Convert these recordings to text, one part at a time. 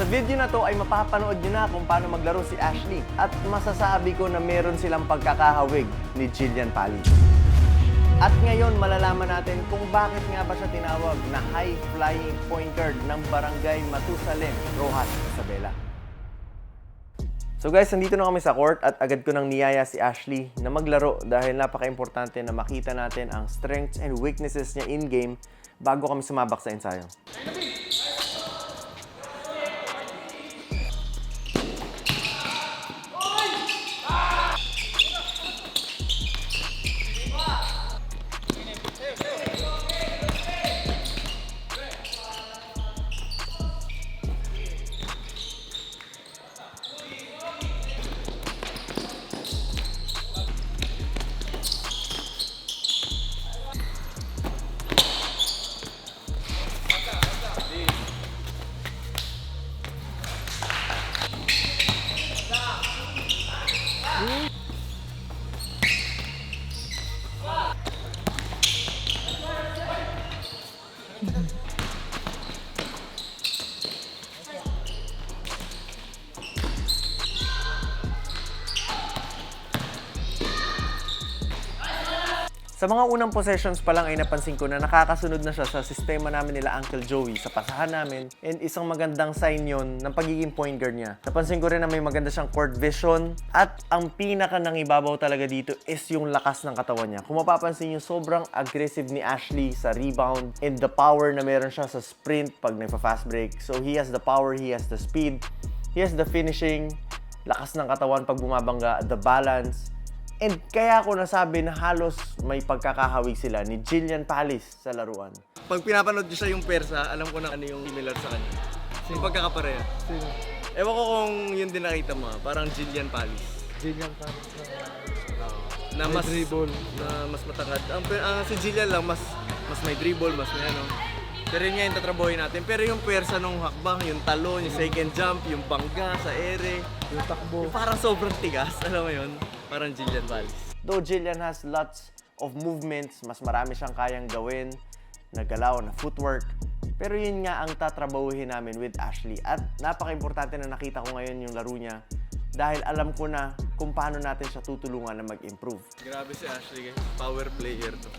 Sa video na to ay mapapanood nyo na kung paano maglaro si Ashley at masasabi ko na meron silang pagkakahawig ni Jillian Pali. At ngayon malalaman natin kung bakit nga ba siya tinawag na high-flying point guard ng Barangay Matusalem, Rojas, Isabela. So guys, nandito na kami sa court at agad ko nang niyaya si Ashley na maglaro dahil napaka-importante na makita natin ang strengths and weaknesses niya in-game bago kami sumabak sa ensayo. Sa mga unang possessions pa lang ay napansin ko na nakakasunod na siya sa sistema namin nila Uncle Joey sa pasahan namin and isang magandang sign yon ng pagiging point guard niya. Napansin ko rin na may maganda siyang court vision at ang pinaka nang ibabaw talaga dito is yung lakas ng katawan niya. Kung mapapansin niyo sobrang aggressive ni Ashley sa rebound and the power na meron siya sa sprint pag nagpa-fast break. So he has the power, he has the speed, he has the finishing, lakas ng katawan pag bumabangga, the balance, And kaya ako nasabi na halos may pagkakahawig sila ni Jillian Palis sa laruan. Pag pinapanood niyo siya yung persa, alam ko na ano yung similar sa kanya. Yung pagkakapareha. Sino? Ewan ko kung yun din nakita mo, ah. parang Jillian Palis. Jillian Paris Na May mas dribble. Na mas matangad. Ang, ang si Jillian lang mas mas may dribble, mas may ano. Pero yun nga yung tatrabuhin natin. Pero yung persa nung hakbang, yung talon, yung second jump, yung bangga sa ere, Yung takbo. yung parang sobrang tigas, alam mo yun? Parang Jillian Palis. Though Jillian has lots of movements, mas marami siyang kayang gawin, nagalaw na footwork. Pero yun nga ang tatrabahuhin namin with Ashley. At napaka-importante na nakita ko ngayon yung laro niya dahil alam ko na kung paano natin siya tutulungan na mag-improve. Grabe si Ashley, guys. Power player to.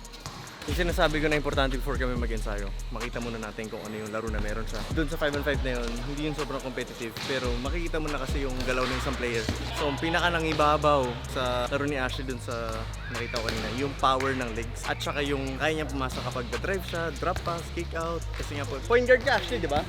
Yung sinasabi ko na importante before kami mag-ensayo, makita muna natin kung ano yung laro na meron siya. Doon sa 5 on 5 na yun, hindi yun sobrang competitive, pero makikita mo na kasi yung galaw ng isang player. So, ang pinaka nang ibabaw sa laro ni Ashley doon sa nakita ko kanina, yung power ng legs. At saka yung kaya niya pumasok kapag drive siya, drop pass, kick out. Kasi nga po, point guard ka Ashley, di ba?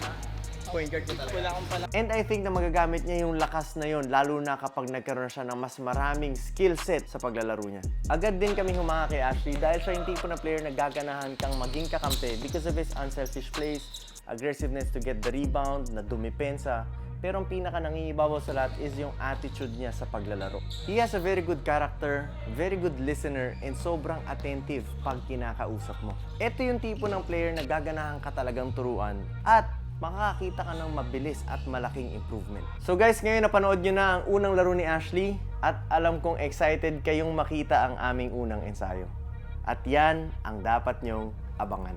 Point guard ko talaga. Wala akong pala. And I think na magagamit niya yung lakas na yun, lalo na kapag nagkaroon siya ng mas maraming skill set sa paglalaro niya. Agad din kami humanga kay Ashley dahil siya yung tipo na player na gaganahan kang maging kakampi because of his unselfish plays, aggressiveness to get the rebound, na dumipensa, pero ang pinaka nangingibabaw sa lahat is yung attitude niya sa paglalaro. He has a very good character, very good listener, and sobrang attentive pag kinakausap mo. Ito yung tipo ng player na gaganahan ka talagang turuan at makakakita ka ng mabilis at malaking improvement. So guys, ngayon napanood nyo na ang unang laro ni Ashley at alam kong excited kayong makita ang aming unang ensayo. At yan ang dapat nyong abangan.